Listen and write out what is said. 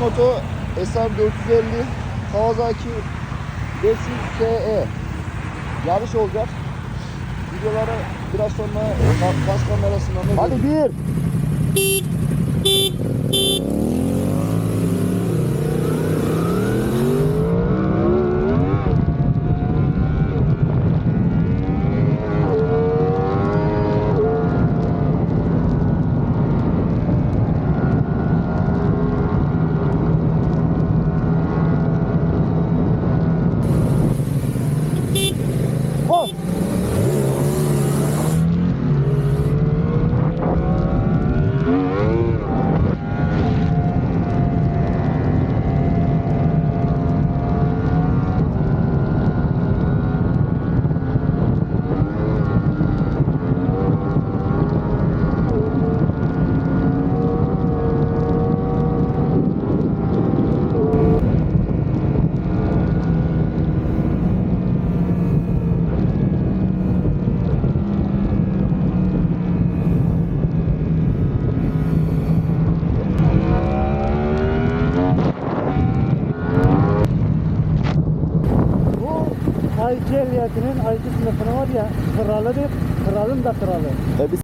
Moto SR450 Kawasaki 500 SE yarış olacak. Videoları biraz sonra ka- kas kamerasından da Hadi bir. A2 ehliyetinin sınıfını var ya kralı değil, kralın da kralı. E biz